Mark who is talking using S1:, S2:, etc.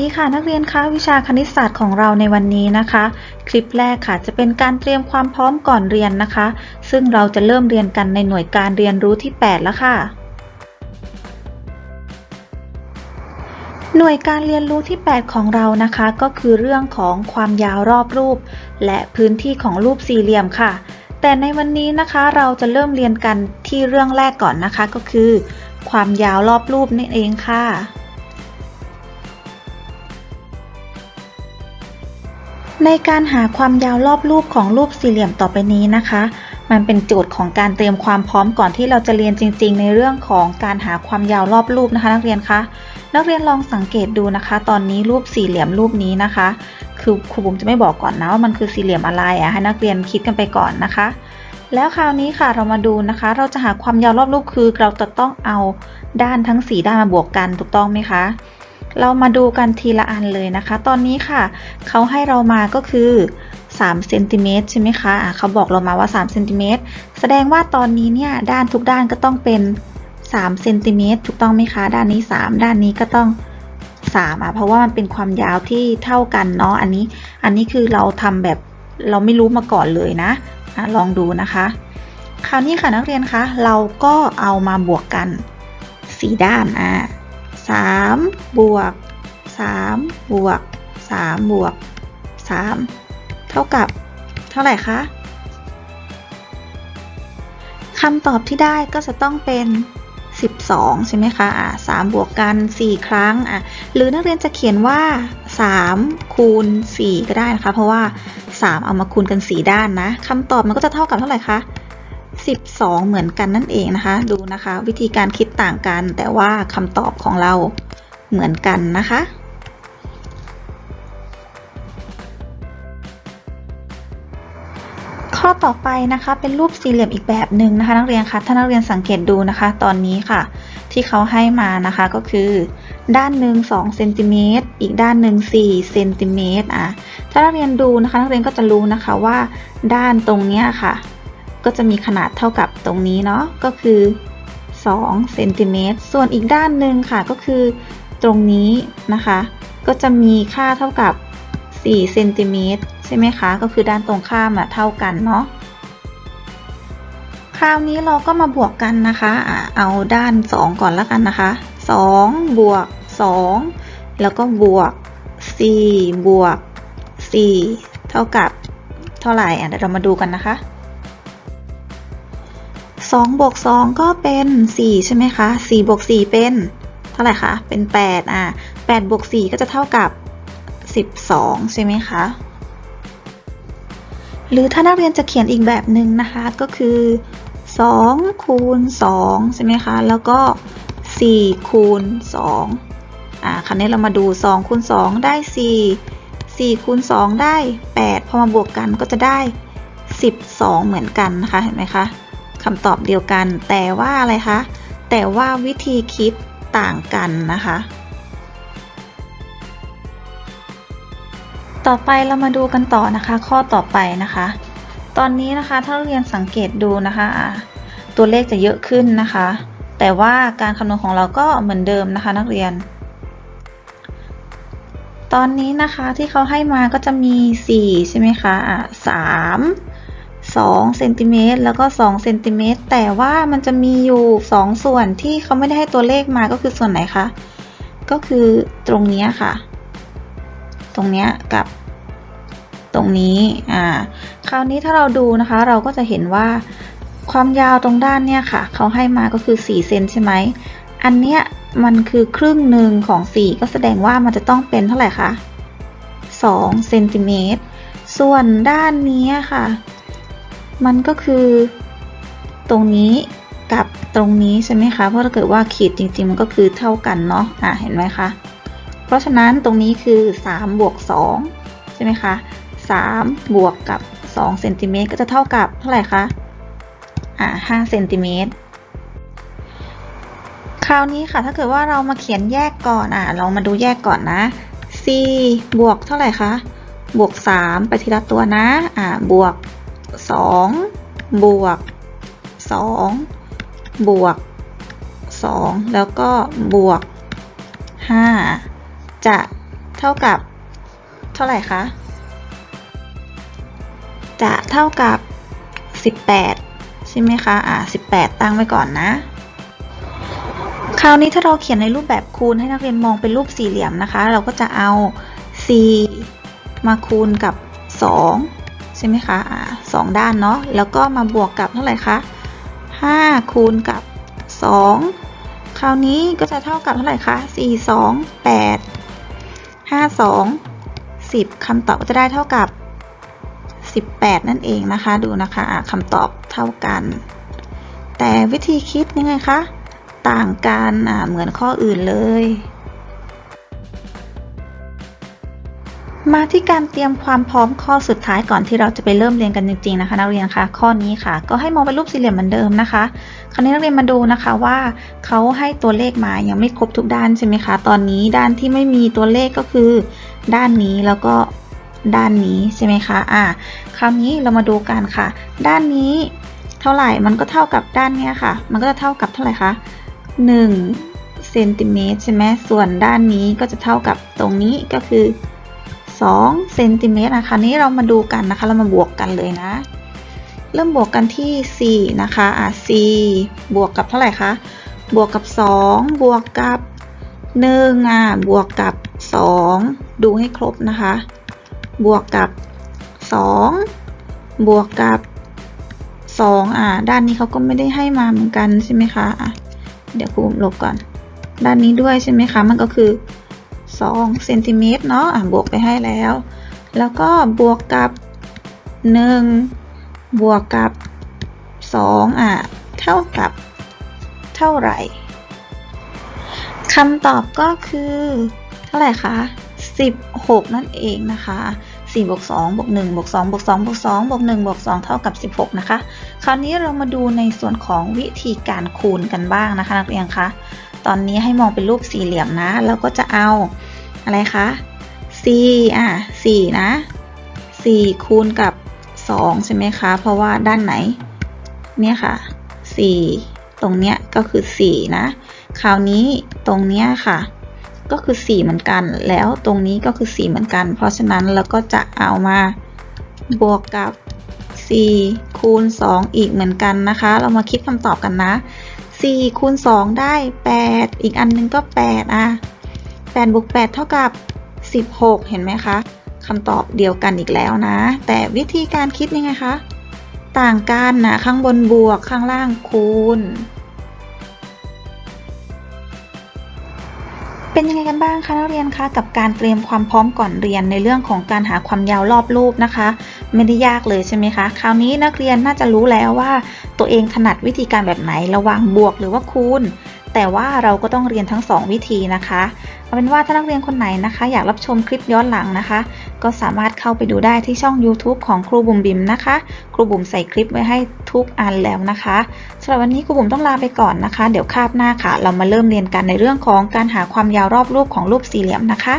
S1: ดีค่ะนักเรียนคะวิชาคณิตศาสตร์ของเราในวันนี้นะคะ คลิปแรกค่ะจะเป็นการเตรียมความพร้อมก่อนเรียนนะคะ ซึ่งเราจะเริ่มเรียนกันในหน่วยการเรียนรู้ที่ 8 แล้วค่ะ หน่วยการเรียนรู้ที่ 8 ของเรานะคะ ก็คือเรื่องของความยาวรอบรูป และพื้นที่ของรูปสี่เหลี่ยมค่ะ แต่ในวันนี้นะคะเราจะเริ่มเรียนกันที่เรื่องแรกก่อนนะคะก็คือ ความยาวรอบรูปนั่นเองค่ะ ในการหาความยาวรอบรูปของรูปสี่เหลี่ยมต่อไปนี้นะคะ มันเป็นโจทย์ของการเตรียมความพร้อมก่อนที่เราจะเรียนจริง ๆ ในเรื่องของการหาความยาวรอบรูปนะคะ นักเรียนคะนักเรียนลองสังเกตดูนะคะ ตอนนี้รูปสี่เหลี่ยมรูปนี้นะคะ คือครูบุ๋มจะไม่บอกก่อนนะว่ามันคือสี่เหลี่ยมอะไรอะให้นักเรียนคิดกันไปก่อนนะคะ แล้วคราวนี้ค่ะเรามาดูนะคะ เราจะหาความยาวรอบรูปคือ เราจะต้องเอาด้านทั้งสี่ด้านมาบวกกันถูกต้องไหมคะ เรามาดูกันทีละอันเลยนะคะ ตอนนี้ค่ะ เขาให้เรามาก็คือ3เซนติเมตรใช่ไหมคะะเขาบอกเรามาว่า3เซนติเมตรแสดงว่าตอนนี้เนี่ยด้านทุกด้านก็ต้องเป็น3เซนติเมตรถูกต้องไหมคะ ด้านนี้ 3 ด้านนี้ก็ต้อง3อะเพราะว่ามันเป็นความยาวที่เท่ากันเนาะอันนี้ อันนี้คือเราทำแบบเราไม่รู้มาก่อนเลยนะอะลองดูนะคะ คราวนี้ค่ะนักเรียนคะเราก็เอามาบวกกัน 4 ด้านอะ 3 บวก 3 บวก 3 บวก 3 เท่ากับ เท่าไหร่คะคำตอบที่ได้ก็จะต้องเป็น 12 ใช่ไหมคะอะ3บวกกัน 4 ครั้งอะหรือนักเรียนจะเขียนว่า 3 คูณ 4 ก็ได้นะคะ เพราะว่า 3 เอามาคูณกัน 4 ด้านนะคำตอบมันก็จะเท่ากับเท่าไหร่คะ 12 เหมือนกันนั่นเองนะคะ ดูนะคะ วิธีการคิดต่างกัน แต่ว่าคำตอบของเราเหมือนกันนะคะข้อต่อไปนะคะเป็นรูปสี่เหลี่ยมอีกแบบหนึ่งนะคะ นักเรียนคะถ้านักเรียนสังเกตดูนะคะ ตอนนี้ค่ะ ที่เขาให้มานะคะก็คือ ด้านหนึ่ง2เซนติเมตรอีกด้านหนึ่ง4เซนติเมตรอะถ้านักเรียนดูนะคะ นักเรียนก็จะรู้นะคะว่า ด้านตรงเนี้ยค่ะ ก็จะมีขนาดเท่ากับตรงนี้เนาะก็คือ2เซนติเมตรส่วนอีกด้านหนึ่งค่ะก็คือตรงนี้นะคะ ก็จะมีค่าเท่ากับ4เซนติเมตรใช่ไหมคะ ก็คือด้านตรงข้ามอะเท่ากันเนาะคราวนี้เราก็มาบวกกันนะคะเอาด้าน 2 ก่อนแล้วกันนะคะ2บวก 2 แล้วก็บวก 4 บวก 4 เท่ากับเท่าไหร่เดี๋ยวเรามาดูกันนะคะ 2บวก2ก็เป็น 4 ใช่ไหมคะ4บวก4เป็น เท่าไหร่คะ เป็น 8 อะ8บวก4ก็จะเท่ากับ 12 ใช่ไหมคะ หรือถ้านักเรียนจะเขียนอีกแบบหนึ่งนะคะ ก็คือ2คูณ2ใช่ไหมคะ แล้วก็ 4 คูณ2อ่าคราวนี้เรามาดู 2คูณ2ได้ 4 4คูณ2ได้ 8 พอมาบวกกันก็จะได้ 12 เหมือนกันนะคะ เห็นไหมคะ คำตอบเดียวกัน แต่ว่าอะไรคะ แต่ว่าวิธีคิดต่างกันนะคะ ต่อไปเรามาดูกันต่อนะคะ ข้อต่อไปนะคะ ตอนนี้นะคะถ้าเรียนสังเกตดูนะคะ ตัวเลขจะเยอะขึ้นนะคะ แต่ว่าการคำนวณของเราก็เหมือนเดิมนะคะ นักเรียน ตอนนี้นะคะที่เขาให้มาก็จะมี 4 ใช่ไหมคะอะ3 2เซนติเมตรแล้วก็2เซนติเมตรแต่ว่ามันจะมีอยู่ 2 ส่วนที่เขาไม่ได้ให้ตัวเลขมาก็คือส่วนไหนคะ ก็คือตรงนี้ค่ะ ตรงนี้กับตรงนี้ อ่า คราวนี้ถ้าเราดูนะคะ เราก็จะเห็นว่าความยาวตรงด้านเนี่ยค่ะ เขาให้มาก็คือ4เซนใช่ไหม อันเนี้ยมันคือครึ่งหนึ่งของ 4 ก็แสดงว่ามันจะต้องเป็นเท่าไหร่คะ2เซนติเมตร ส่วนด้านนี้ค่ะ มันก็คือ ตรงนี้กับตรงนี้ใช่ไหมคะ เพราะถ้าเกิดว่าขีดจริง ๆ มันก็คือเท่ากันเนาะ อ่าเห็นไหมคะ เพราะฉะนั้นตรงนี้คือ3บวก2ใช่ไหมคะ3บวกกับ2เซนติเมตรก็จะเท่ากับเท่าไหร่คะ อ่า5เซนติเมตรคราวนี้ค่ะ ถ้าเกิดว่าเรามาเขียนแยกก่อนอ่าเรามาดูแยกก่อนนะ c บวกเท่าไหร่คะ บวก 3 ไปทีละตัวนะ อ่า บวก 2 บวก 2 บวก 2 แล้วก็บวก 5 จะเท่ากับ เท่าไหร่คะ จะเท่ากับ 18 ใช่ไหมคะ อ่า 18 ตั้งไว้ก่อนนะคราวนี้ถ้าเราเขียนในรูปแบบคูณให้นักเรียนมองเป็นรูปสี่เหลี่ยมนะคะ เราก็จะเอา 4 มาคูณกับ 2 ใช่ไหมคะอ่าสองด้านเนาะแล้วก็มาบวกกับเท่าไหร่คะ5คูณกับ 2 คราวนี้ก็จะเท่ากับเท่าไหร่คะ4 2 8 5 2 10คำตอบก็จะได้เท่ากับ 18 นั่นเองนะคะ ดูนะคะอะคำตอบเท่ากัน แต่วิธีคิดยังไงคะ ต่างกันอะเหมือนข้ออื่นเลย มาที่การเตรียมความพร้อมข้อสุดท้ายก่อนที่เราจะไปเริ่มเรียนกันจริงๆนะคะ นักเรียนคะข้อนี้ค่ะ ก็ให้มองเป็นรูปสี่เหลี่ยมเหมือนเดิมนะคะ คราวนี้นักเรียนมาดูนะคะว่าเขาให้ตัวเลขมายังไม่ครบทุกด้านใช่ไหมคะ ตอนนี้ด้านที่ไม่มีตัวเลขก็คือ ด้านนี้แล้วก็ด้านนี้ใช่ไหมคะอ่าคราวนี้เรามาดูกันค่ะ ด้านนี้เท่าไหร่มันก็เท่ากับด้านเนี้ยค่ะ มันก็จะเท่ากับเท่าไหร่คะ1เซนติเมตรใช่ไหมส่วนด้านนี้ก็จะเท่ากับตรงนี้ก็คือ 2เซนติเมตรนะคะ นี้เรามาดูกันนะคะ เรามาบวกกันเลยนะ เริ่มบวกกันที่ 4 นะคะอะ4บวกกับเท่าไหร่คะ บวกกับ 2 บวกกับ1อะบวกกับ 2 ดูให้ครบนะคะ บวกกับ 2 บวกกับ 2 อะ ด้านนี้เขาก็ไม่ได้ให้มาเหมือนกันใช่ไหมคะอะเดี๋ยวครูลบก่อน ด้านนี้ด้วยใช่ไหมคะ มันก็คือ 2เซนติเมตรเนาะอะบวกไปให้แล้ว แล้วก็บวกกับ 1 บวกกับ 2อะเท่ากับ เท่าไหร่คำตอบก็คือ เท่าไหร่คะ16 นั่นเองนะคะ4บวก2บวก1บวก2บวก2บวก2บวก1บวก2เท่ากับ 16 นะคะ คราวนี้เรามาดูในส่วนของวิธีการคูณกันบ้างนะคะนักเรียนคะตอนนี้ให้มองเป็นรูปสี่เหลี่ยมนะ แล้วก็จะเอาอะไรคะ4อะ4นะ 4 คูณกับ 2 ใช่ไหมคะ เพราะว่าด้านไหน เนี่ยค่ะ 4 ตรงเนี้ยก็คือ 4 นะ คราวนี้ตรงเนี้ยค่ะ ก็คือ 4 เหมือนกัน แล้วตรงนี้ก็คือ 4 เหมือนกัน เพราะฉะนั้นเราก็จะเอามาบวกกับ 4 คูณ 2 อีกเหมือนกันนะคะ เรามาคิดคำตอบกันนะ 4คูณ2 ได้ 8 อีกอันนึงก็ 8 อะ8บวก8เท่ากับ 16 เห็นไหมคะคำตอบเดียวกันอีกแล้วนะ แต่วิธีการคิดยังไงคะ ต่างกันนะ ข้างบนบวกข้างล่างคูณ เป็นยังไงกันบ้างคะนักเรียนคะกับการเตรียมความพร้อมก่อนเรียนในเรื่องของการหาความยาวรอบรูปนะคะ ไม่ได้ยากเลยใช่ไหมคะคราวนี้นักเรียนน่าจะรู้แล้วว่า ตัวเองถนัดวิธีการแบบไหนระหว่างบวกหรือว่าคูณแต่ว่าเราก็ต้องเรียนทั้ง 2 วิธีนะคะ เป็นว่าถ้านักเรียนคนไหนนะคะ อยากรับชมคลิปย้อนหลังนะคะ ก็สามารถเข้าไปดูได้ที่ช่อง YouTube ของครูบุ๋มบิมนะคะ ครูบุ๋มใส่คลิปไว้ให้ทุกอันแล้วนะคะสำหรับวันนี้ครูบุ๋มต้องลาไปก่อนนะคะ เดี๋ยวคาบหน้าค่ะ เรามาเริ่มเรียนกันในเรื่องของการหาความยาวรอบรูปของรูปสี่เหลี่ยมนะคะ